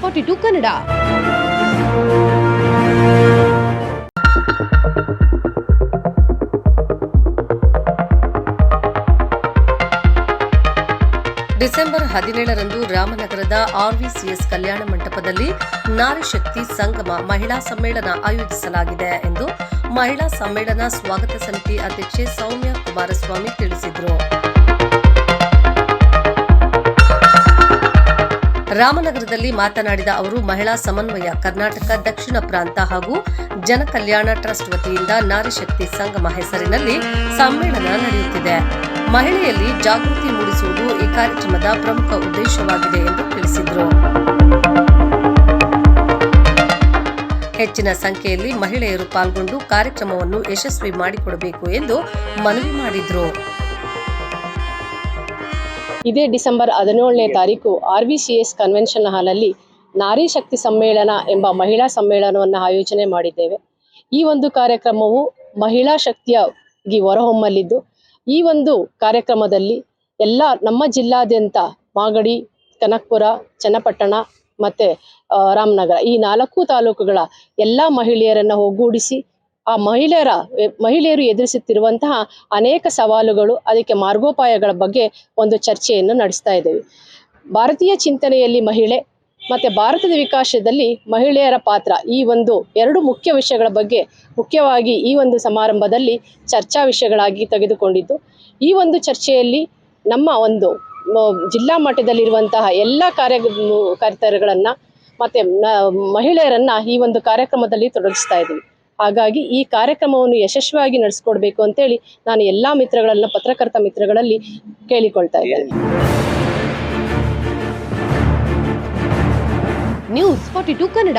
Forty two Kannada December ಹದಿನೇಳರಂದು ರಾಮನಗರದ RVCS ಕಲ್ಯಾಣ ಮಂಟಪದಲ್ಲಿ ನಾರಿಶಕ್ತಿ ಸಂಗಮ ಮಹಿಳಾ ಸಮ್ಮೇಳನ ಆಯೋಜಿಸಲಾಗಿದೆ ಎಂದು ಮಹಿಳಾ ಸಮ್ಮೇಳನ ಸ್ವಾಗತ ಸಮಿತಿ ಅಧ್ಯಕ್ಷೆ ಸೌಮ್ಯ ಕುಮಾರಸ್ವಾಮಿ ತಿಳಿಸಿದರು. ರಾಮನಗರದಲ್ಲಿ ಮಾತನಾಡಿದ ಅವರು, ಮಹಿಳಾ ಸಮನ್ವಯ ಕರ್ನಾಟಕ ದಕ್ಷಿಣ ಪ್ರಾಂತ ಹಾಗೂ ಜನಕಲ್ಯಾಣ ಟ್ರಸ್ಟ್ ವತಿಯಿಂದ ನಾರಿಶಕ್ತಿ ಸಂಗಮ ಹೆಸರಿನಲ್ಲಿ ಸಮ್ಮೇಳನ ನಡೆಯುತ್ತಿದೆ. ಮಹಿಳೆಯಲ್ಲಿ ಜಾಗೃತಿ ಮೂಡಿಸುವುದು ಈ ಕಾರ್ಯಕ್ರಮದ ಪ್ರಮುಖ ಉದ್ದೇಶವಾಗಿದೆ ಎಂದು ತಿಳಿಸಿದರು. ಹೆಚ್ಚಿನ ಸಂಖ್ಯೆಯಲ್ಲಿ ಮಹಿಳೆಯರು ಪಾಲ್ಗೊಂಡು ಕಾರ್ಯಕ್ರಮವನ್ನು ಯಶಸ್ವಿ ಮಾಡಿಕೊಡಬೇಕು ಎಂದು ಮನವಿ ಮಾಡಿದರು. ಇದೇ ಡಿಸೆಂಬರ್ ಹದಿನೇಳನೇ ತಾರೀಕು R V C S convention ಹಾಲಲ್ಲಿ ನಾರಿ ಶಕ್ತಿ ಸಮ್ಮೇಳನ ಎಂಬ ಮಹಿಳಾ ಸಮ್ಮೇಳನವನ್ನು ಆಯೋಜನೆ ಮಾಡಿದ್ದೇವೆ. ಈ ಒಂದು ಕಾರ್ಯಕ್ರಮವು ಮಹಿಳಾ ಶಕ್ತಿಯಾಗಿ ಹೊರಹೊಮ್ಮಲಿದ್ದು, ಈ ಒಂದು ಕಾರ್ಯಕ್ರಮದಲ್ಲಿ ಎಲ್ಲ ನಮ್ಮ ಜಿಲ್ಲಾದ್ಯಂತ ಮಾಗಡಿ, ಕನಕ್ಪುರ, ಚನ್ನಪಟ್ಟಣ ಮತ್ತು ರಾಮನಗರ ಈ ನಾಲ್ಕು ತಾಲೂಕುಗಳ ಎಲ್ಲ ಮಹಿಳೆಯರನ್ನು ಒಗ್ಗೂಡಿಸಿ ಆ ಮಹಿಳೆಯರ, ಮಹಿಳೆಯರು ಎದುರಿಸುತ್ತಿರುವಂತಹ ಅನೇಕ ಸವಾಲುಗಳು ಅದಕ್ಕೆ ಮಾರ್ಗೋಪಾಯಗಳ ಬಗ್ಗೆ ಒಂದು ಚರ್ಚೆಯನ್ನು ನಡೆಸ್ತಾ ಇದ್ದೇವೆ. ಭಾರತೀಯ ಚಿಂತನೆಯಲ್ಲಿ ಮಹಿಳೆ ಮತ್ತು ಭಾರತದ ವಿಕಾಸದಲ್ಲಿ ಮಹಿಳೆಯರ ಪಾತ್ರ ಈ ಒಂದು ಎರಡು ಮುಖ್ಯ ವಿಷಯಗಳ ಬಗ್ಗೆ ಮುಖ್ಯವಾಗಿ ಈ ಒಂದು ಸಮಾರಂಭದಲ್ಲಿ ಚರ್ಚಾ ವಿಷಯಗಳಾಗಿ ತೆಗೆದುಕೊಂಡಿದ್ದು, ಈ ಒಂದು ಚರ್ಚೆಯಲ್ಲಿ ನಮ್ಮ ಒಂದು ಜಿಲ್ಲಾ ಮಟ್ಟದಲ್ಲಿರುವಂತಹ ಎಲ್ಲ ಕಾರ್ಯ ಕರ್ತರುಗಳನ್ನು ಮತ್ತು ಮಹಿಳೆಯರನ್ನು ಈ ಒಂದು ಕಾರ್ಯಕ್ರಮದಲ್ಲಿ ತೊಡಗಿಸ್ತಾ ಇದ್ದೀವಿ. ಹಾಗಾಗಿ ಈ ಕಾರ್ಯಕ್ರಮವನ್ನು ಯಶಸ್ವಿಯಾಗಿ ನಡೆಸ್ಕೊಡ್ಬೇಕು ಅಂತೇಳಿ ನಾನು ಎಲ್ಲ ಮಿತ್ರಗಳನ್ನ, ಪತ್ರಕರ್ತ ಮಿತ್ರಗಳಲ್ಲಿ ಕೇಳಿಕೊಳ್ತಾ ಇದ್ದೇನೆ. News forty two Kannada